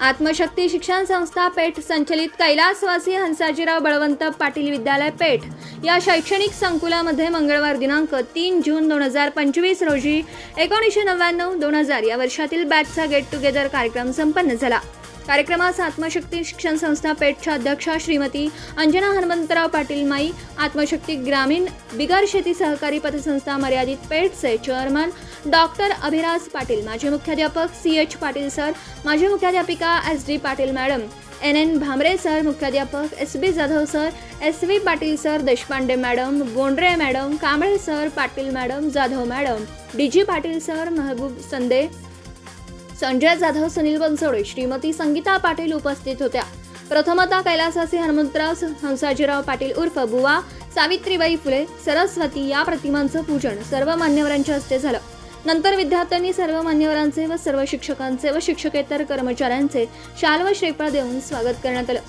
आत्मशक्ती शिक्षण संस्था पेठ संचलित कैलासवासी हंसाजीराव बळवंत पाटील विद्यालय पेठ या शैक्षणिक संकुलामध्ये मंगळवार दिनांक तीन जून दोन हजार पंचवीस रोजी एकोणीसशे नव्याण्णव दोन हजार या वर्षातील बॅचचा गेट टुगेदर कार्यक्रम संपन्न झाला. कार्यक्रमास आत्मशक्ती शिक्षण संस्था पेठच्या अध्यक्षा श्रीमती अंजना हनुमंतराव पाटील माई आत्मशक्ती ग्रामीण बिगर शेती सहकारी पतसंस्था मर्यादित पेठचे चेअरमन डॉक्टर अभिराज पाटील माजी मुख्याध्यापक सी एच पाटील सर माजी मुख्याध्यापिका S D Patil madam N N Bhamre sir मुख्याध्यापक S B Jadhav sir S V Patil sir Deshpande madam Gondre madam Kamble sir Patil madam Jadhav madam D G Patil sir Mehboob Sande Sanjay Jadhav Sunil Bansode Shrimati Sangeeta Patil उपस्थित होत्या. प्रथमता कैलासाचे हनुमंतराव हंसाजीराव पाटील उर्फ बुवा सावित्रीबाई फुले सरस्वती या प्रतिमांचं पूजन सर्व मान्यवरांच्या हस्ते झालं. नंतर विद्यार्थ्यांनी सर्व मान्यवरांचे व सर्व शिक्षकांचे व शिक्षकेतर कर्मचाऱ्यांचे शाल व श्रेफळ देऊन स्वागत करण्यात आलं.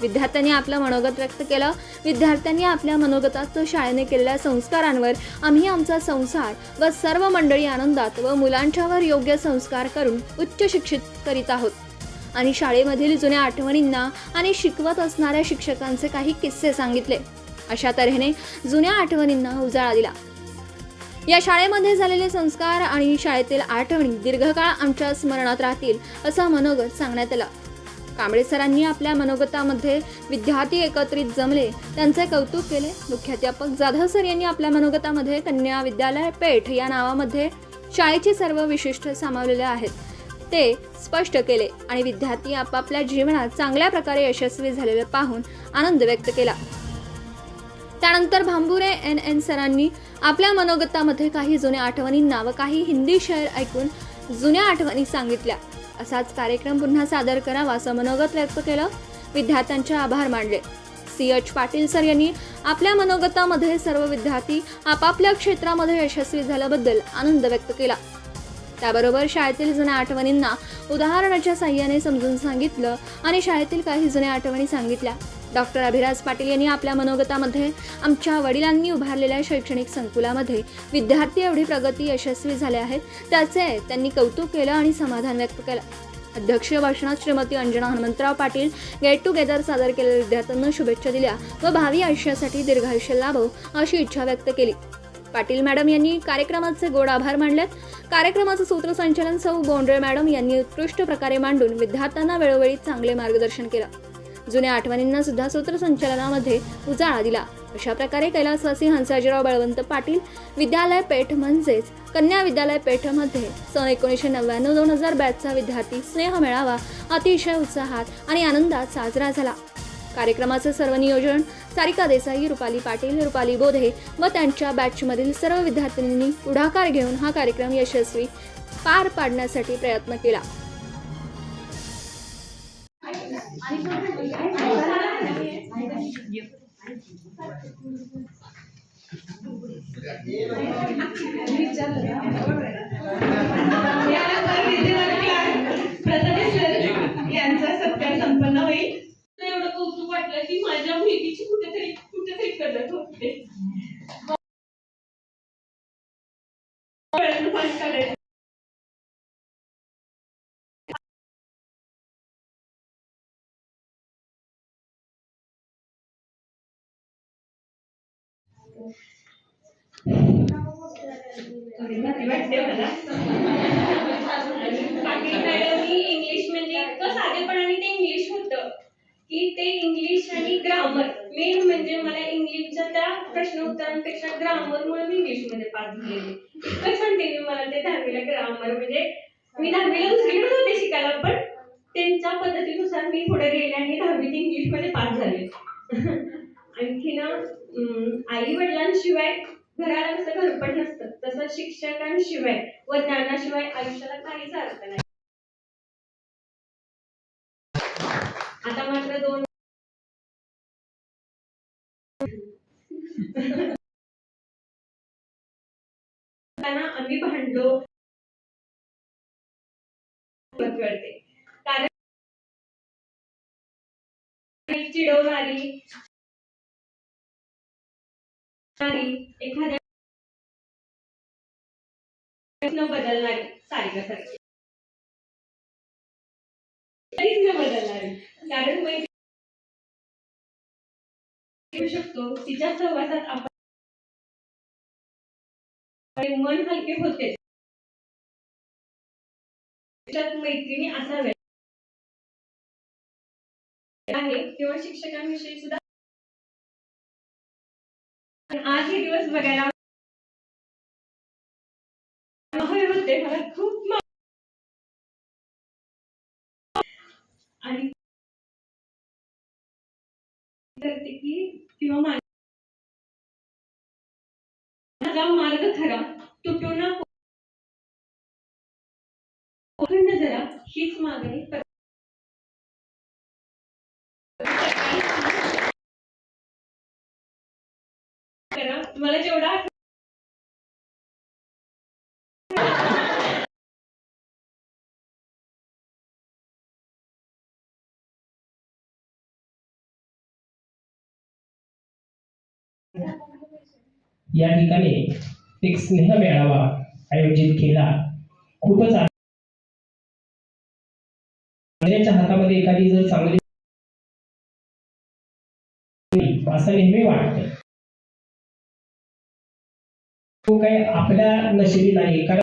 विद्यार्थ्यांनी आपलं मनोगत व्यक्त केलं. विद्यार्थ्यांनी आपल्या मनोगतात शाळेने केलेल्या संस्कारांवर आम्ही आमचा संसार व सर्व मंडळी आनंदात व मुलांच्यावर योग्य संस्कार करून उच्च शिक्षित करीत आहोत. आणि शाळेमधील जुन्या आठवणींना आणि शिकवत असणाऱ्या शिक्षकांचे काही किस्से सांगितले. अशा तऱ्हेने जुन्या आठवणींना उजाळा दिला. या शाळेमध्ये झालेले संस्कार आणि शाळेतील आठवणी दीर्घकाळ आमच्या स्मरणात राहतील असा मनोगत सांगण्यात आला. कांबळे सरांनी आपल्या मनोगतामध्ये विद्यार्थी एकत्रित जमले त्यांचे कौतुक केले. मुख्याध्यापक जाधव सर यांनी आपल्या मनोगतामध्ये कन्या विद्यालय पेठ या नावामध्ये शाळेचे सर्व विशिष्ट सामावलेले आहेत. ते स्पष्ट केले आणि विद्यार्थी आपापल्या जीवनात चांगल्या प्रकारे यशस्वी झालेले पाहून आनंद व्यक्त केला. त्यानंतर भांबुरे एन एन सरांनी आपल्या मनोगतामध्ये काही जुन्या आठवणींना व काही हिंदी शेअर ऐकून जुन्या आठवणी सांगितल्या. असाच कार्यक्रम पुन्हा सादर करावा असं मनोगत व्यक्त केलं. विद्यार्थ्यांचे आभार मानले. सी. एच. पाटील सर यांनी आपल्या मनोगतामध्ये सर्व विद्यार्थी आपापल्या क्षेत्रामध्ये यशस्वी झाल्याबद्दल आनंद व्यक्त केला. त्याबरोबर शाळेतील जुन्या आठवणींना उदाहरणाच्या साह्याने समजून सांगितलं आणि शाळेतील काही जुन्या आठवणी सांगितल्या. डॉक्टर अभिराज पाटील यांनी आपल्या मनोगतामध्ये आमच्या वडिलांनी उभारलेल्या शैक्षणिक संकुलामध्ये विद्यार्थी एवढी प्रगती यशस्वी झाले आहेत. त्याचे त्यांनी कौतुक केलं आणि समाधान व्यक्त केलं. अध्यक्षीय भाषणात श्रीमती अंजना हनुमंतराव पाटील गेट टुगेदर सादर केलेल्या विद्यार्थ्यांना शुभेच्छा दिल्या व भावी आयुष्यासाठी दीर्घायुष्य लाभो अशी इच्छा व्यक्त केली. पाटील मॅडम यांनी कार्यक्रमाचे गोड आभार मानलेत. कार्यक्रमाचं सूत्रसंचालन सौ बोंड्रे मॅडम यांनी उत्कृष्ट प्रकारे मांडून विद्यार्थ्यांना वेळोवेळी चांगले मार्गदर्शन केलं. जुन्या आठवणींना सुद्धा सूत्रसंचालनामध्ये उजाळा दिला. अशा प्रकारे कैलासवासी हंसाजीराव बळवंत पाटील विद्यालय पेठ म्हणजेच कन्या विद्यालय पेठमध्ये सन एकोणीसशे नव्याण्णव दोन हजार बॅचचा विद्यार्थी स्नेह मेळावा अतिशय उत्साहात आणि आनंदात साजरा झाला. कार्यक्रमाचं सर्व नियोजन सारिका देसाई रुपाली पाटील रुपाली बोधे व त्यांच्या बॅचमधील सर्व विद्यार्थिनींनी पुढाकार घेऊन हा कार्यक्रम यशस्वी पार पाडण्यासाठी प्रयत्न केला. थोडी इंग्लिश म्हणजे इतकं साधेपणाने ते इंग्लिश होतं की ते इंग्लिश आणि ग्रामर मेन म्हणजे मला इंग्लिशच्या त्या प्रश्न उत्तरांपेक्षा ग्रामरमुळे मी इंग्लिशमध्ये पास झालेले. इतकं छान त्यांनी मला ते दहावीला ग्रामर म्हणजे मी दहावीला दुसरीकडे होते शिकायला पण त्यांच्या पद्धतीनुसार मी पुढे गेले आणि दहावीत इंग्लिशमध्ये पास झाले. आणखी ना आई वडिलांशिवाय घराला कसं घरपण नसतं. तसं शिक्षकांशिवाय व ज्ञानाशिवाय आयुष्याला काहीच अर्थ नाही. आता मात्र दोन त्यांना आम्ही भांडलो. कारण चिडवणारी साडी एखाद्या शकतो तिच्या सहवासात आपण मन हलके होते मैत्रिणी असाव्या आहे किंवा शिक्षकांविषयी सुद्धा आज हे दिवस बघायला होते. मला खूप आणि करते की किंवा माझा मार्ग खरा तुटू ना जरा हीच मागणी करा. मला जेवढा या ठिकाणी एक स्नेह मेळावा आयोजित केला. खूपच हातामध्ये एखादी जर चांगली असं नेहमी वाटतं. तो काही आपल्या नशिबी नाही. कारण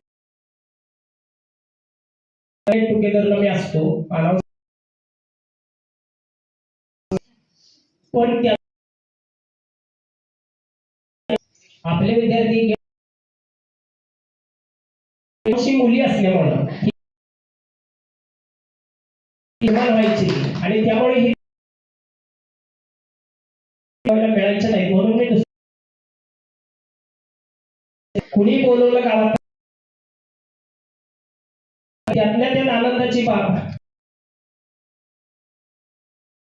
टुगेदरला मी असतो. पण त्या आपले विद्यार्थी अशी मुली असल्यामुळं निर्माण व्हायची आणि त्यामुळे ही मिळायचं नाही. म्हणून मी दुस- कुणी बोलवलं गावात? त्यातल्या त्यात आनंदाची बाब.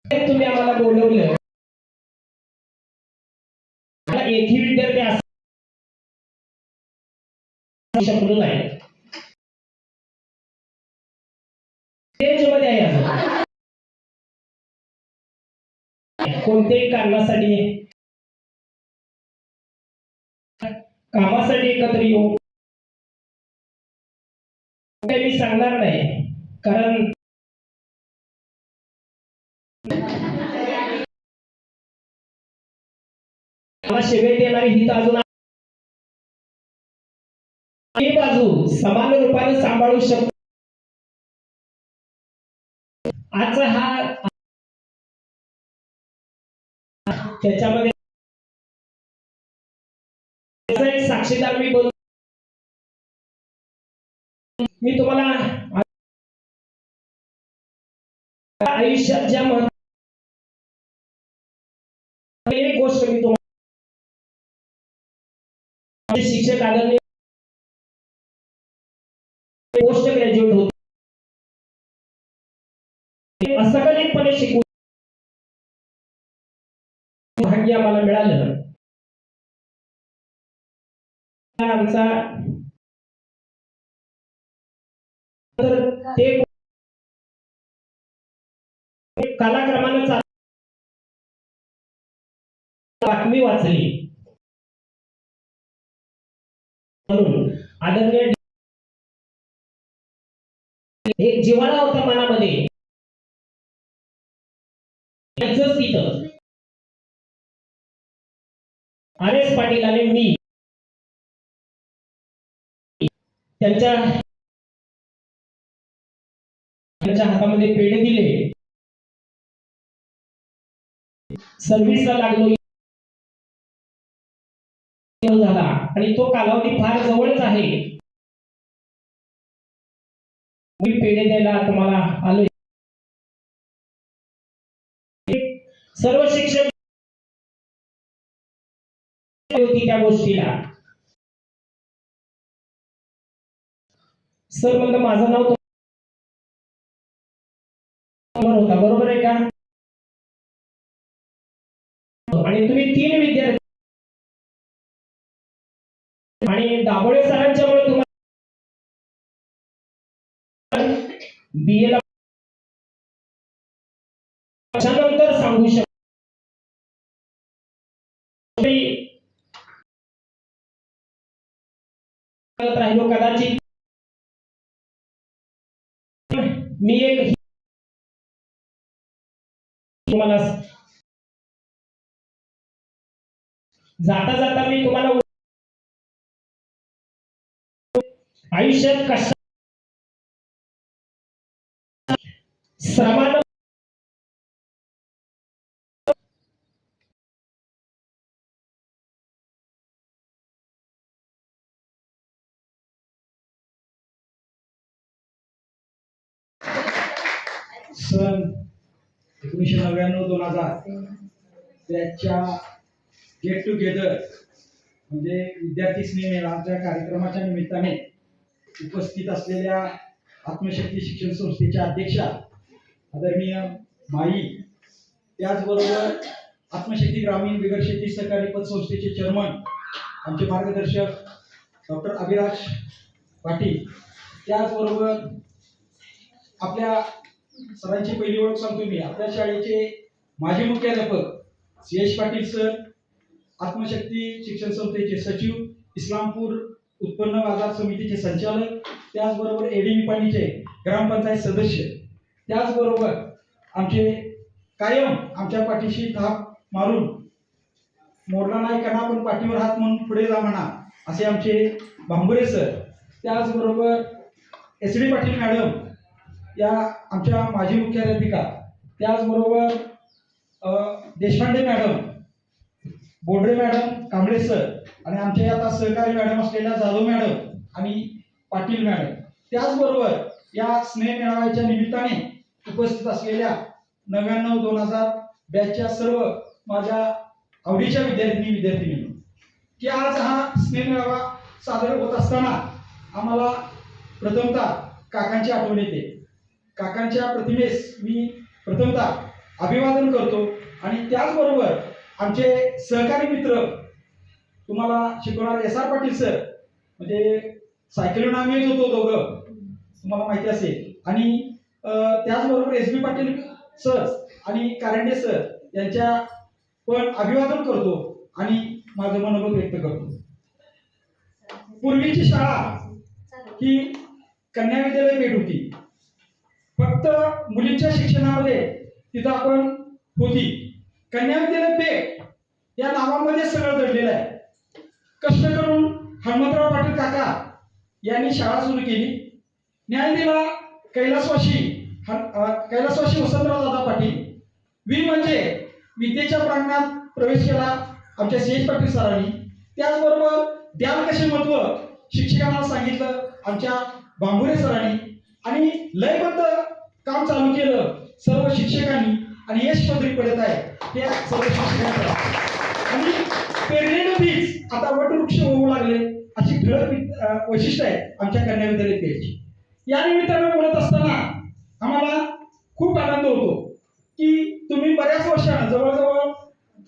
तुम्ही आम्हाला बोलवलं येथील एकही विद्यार्थी असं शकलो नाही. आहे कोणत्याही कारणासाठी कामासाठी एकत्र येऊ. मी सांगणार नाही कारण शेवट येणारी ही अजून ही बाजू समान रूपाने सांभाळू शकतो. आजचा हा त्याच्यामध्ये साक्षीदार मी बोल मी तुम्हाला आयुष्यात ज्या महत्त्व एक गोष्ट मी तुम्हाला शिक्षक आदरणीय पोस्ट ग्रॅज्युएट होते. ते असंघटितपणे भाग्य आम्हाला मिळालं. आमचा तर ते एक बातमी वाचली. म्हणून आदरणीय एक जिव्हाळा होता मनामध्ये. आर एस पाटील आणि मी. त्यांच्या त्यांच्या हातामध्ये पेढे दिले. सर्व्हिसला लागलो. झाला. आणि तो कालावधी फार जवळच आहे. मी पेढे द्यायला तुम्हाला आलोय. सर्व शिक्षक होती त्या गोष्टीला. सर म्हणलं माझं नाव होता बरोबर आहे का? आणि तुम्ही तीन विद्यार्थी आणि दाभोळे सरांच्यामुळे तुम्हाला बीए ला नंतर सांगू शकतो राहिलो कदाचित मी एक तुम्हाला जाता जाता मी तुम्हाला आयुष्यात कशा श्रमानं सन एकोणीसशे नव्याण्णव दोन हजार त्याच्या गेट टुगेदर म्हणजे विद्यार्थी स्नेहमेळाच्या कार्यक्रमाच्या निमित्ताने उपस्थित असलेल्या आत्मशक्ती शिक्षण संस्थेच्या अध्यक्षा आदरणीय माई त्याचबरोबर आत्मशक्ती ग्रामीण बिगर शेती सहकारी पतसंस्थेचे चेअरमन आमचे मार्गदर्शक डॉक्टर अभिराज पाटील त्याचबरोबर आपल्या सरांची पहिली ओळख सांगतो मी. आपल्या शाळेचे माजी मुख्याध्यापक सी एस पाटील सर आत्मशक्ती शिक्षण संस्थेचे सचिव इस्लामपूर उत्पन्न बाजार समितीचे संचालक त्याचबरोबर एडी निपाणीचे ग्रामपंचायत सदस्य. त्याचबरोबर आमचे कायम आमच्या पाठीशी थाप मारून मोडला नाही कणा पण पाठीवर हात म्हणून पुढे जा म्हणा असे आमचे भांबुरे सर. त्याचबरोबर एस डी पाटील मॅडम या आमच्या माजी मुख्याध्यापिका त्याचबरोबर Deshpande madam Bodre madam Kamble sir आणि आमच्या आता सहकारी मॅडम असलेल्या जाधव मॅडम आणि पाटील मॅडम. त्याचबरोबर या स्नेह मेळाव्याच्या निमित्ताने उपस्थित असलेल्या नव्याण्णव दोन हजार बॅचच्या सर्व माझ्या आवडीच्या विद्यार्थिनी विद्यार्थिनी की आज हा स्नेह मेळावा सादर होत असताना आम्हाला प्रथमतः काकांची आठवण येते. काकांच्या प्रतिमेस मी प्रथमतः अभिवादन करतो आणि त्याचबरोबर आमचे सहकारी मित्र तुम्हाला शिकवणारे एस आर पाटील सर म्हणजे सायकलीवर आम्ही येत होतो दोघं. तुम्हाला माहिती असेल. आणि त्याचबरोबर एस बी पाटील सर आणि कारंडे सर यांच्या पण अभिवादन करतो आणि माझं मनोगत व्यक्त करतो. पूर्वीची शाळा ही कन्या विद्यालय पेठ होती. फक्त मुलींच्या शिक्षणामध्ये तिथं आपण होती. कन्या पेठ या नावामध्ये सगळं दडलेलं आहे. कष्ट करून हनुमंतराव पाटील काका यांनी शाळा सुरू केली. न्याय दिला कैलासवाशी कैलासवाशी वसंतराव दादा पाटील. वी म्हणजे विद्येच्या प्रांगणात प्रवेश केला आमच्या सी एच पाटील सरांनी. त्याचबरोबर द्याल कसे महत्त्व शिक्षकांना सांगितलं आमच्या बांबुरे सरांनी. आणि लयबद्ध काम चालू केलं. सर्व शिक्षकांनी आणि यश पदरी पडत आहे. त्या सर्व शिक्षकांचा. आणि पेरलेलं बीज आता वटवृक्ष होऊ लागले. अशी ठळक वैशिष्ट्य आहे आमच्या कन्या विद्यालय पेरची या निमित्तानं बोलत असताना आम्हाला खूप आनंद होतो की तुम्ही बऱ्याच वर्षानं जवळजवळ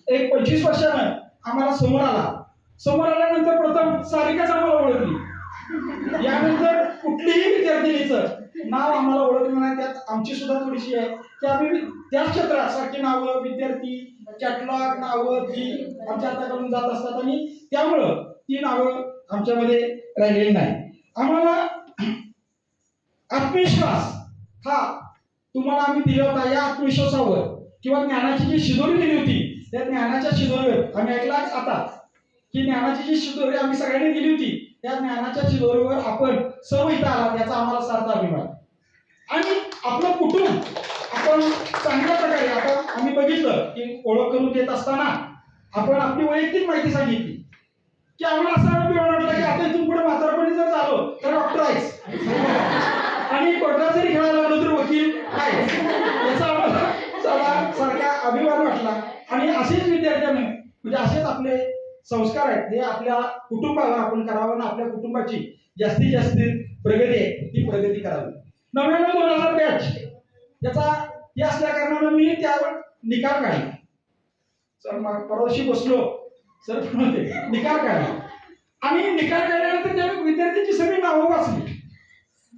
एक पंचवीस वर्षानं आम्हाला समोर आला. समोर आल्यानंतर प्रथम सारिकाच आम्हाला ओळखली. यानंतर कुठलीही विद्यार्थिनीचं नाव आम्हाला ओळखलं नाही त्यात आमची सुद्धा थोडीशी आहे. की आम्ही त्याच क्षेत्रात सारखी नावं विद्यार्थी कॅटलॉग नावं ती आमच्या हाताकडून जात असतात आणि त्यामुळं ती नावं आमच्यामध्ये राहिलेली नाही. आम्हाला आत्मविश्वास हा तुम्हाला आम्ही दिला होता या आत्मविश्वासावर. किंवा ज्ञानाची जी शिदोरी दिली होती त्या ज्ञानाच्या शिदोरीवर. आम्ही ऐकला आता की ज्ञानाची जी शिदोरी आम्ही सगळ्यांनी दिली होती त्या ज्ञानाच्या शिदोरीवर आपण सर्व इथं आला याचा आम्हाला सार्थ अभिमान. आणि आपलं कुटुंब आपण चांगल्या प्रकारे आता आम्ही बघितलं की ओळख करून देत असताना आपण आपली वैयक्तिक माहिती सांगितली. की आम्हाला असं अभिमान की आता इथून पुढे म्हातारपणी संस्कार आहेत. हे आपल्या कुटुंबावर आपण करावं आणि आपल्या कुटुंबाची जास्तीत जास्त प्रगती आहे ती प्रगती करावी. नव्याण्णव दोन हजार बॅच याचा हे असल्या कारणानं मी त्यावर निकाल काढला. सर मग परवाशी बसलो. सर होते निकाल काढला आणि निकाल काढल्यानंतर त्या विद्यार्थ्यांची सगळी नावं वाचली.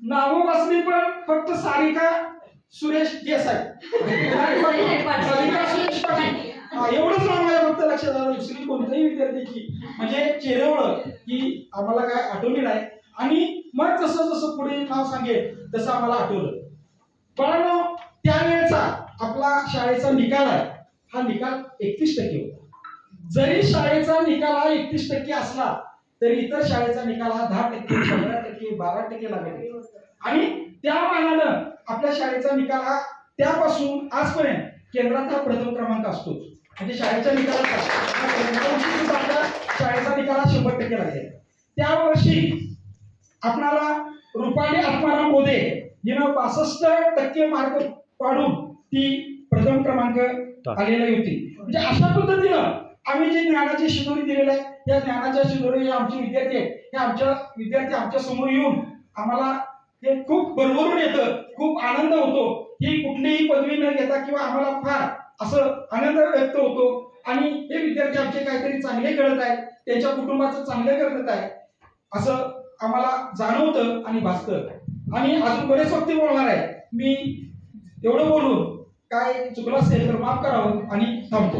नावं वाचली पण फक्त सारिका सुरेश देसाई. सारिका सुरेश पाटील. एवढंच नाव माझ्या फक्त लक्षात आलं दुसरी कोणत्याही विद्यार्थ्याची म्हणजे चेहऱ्यावर की आम्हाला काय आठवली नाही. आणि मग जसं जसं पुढे नाव सांगेल तसं आम्हाला आठवलं. पण त्यावेळेचा आपला शाळेचा निकाल आहे. हा निकाल एकतीस टक्के होता. जरी शाळेचा निकाल हा एकतीस टक्के असला तरी इतर शाळेचा निकाल हा दहा टक्के पंधरा टक्के बारा टक्के लागेल आणि त्या मानानं आपल्या शाळेचा निकाल हा त्यापासून आजपर्यंत केंद्रात हा प्रथम क्रमांक असतो म्हणजे शाळेच्या आपल्या शाळेचा निकाल शंभर टक्के लागेल. त्या वर्षी आपणाला रुपाली आत्माराम मोदे हिनं पासष्ट टक्के मार्क पाडून ती प्रथम क्रमांक आलेली होती. म्हणजे अशा पद्धतीनं आम्ही जे ज्ञानाची शिदोरी दिलेली आहे या ज्ञानाच्या शिदोरी हे आमचे विद्यार्थी आहेत. हे आमच्या विद्यार्थी आमच्यासमोर येऊन आम्हाला हे खूप भरभरून येतं खूप आनंद होतो. ही कुठलीही पदवी न घेता किंवा आम्हाला फार असं आनंद व्यक्त होतो. आणि हे विद्यार्थी आमचे काहीतरी चांगले करत आहेत. त्यांच्या कुटुंबाचं चांगलं करत आहे असं आम्हाला जाणवतं आणि भासतं. आणि अजून बरेच वक्ते बोलणार आहे मी एवढं बोलून काय चुकलं असेल तर माफ करावं आणि थांबतो.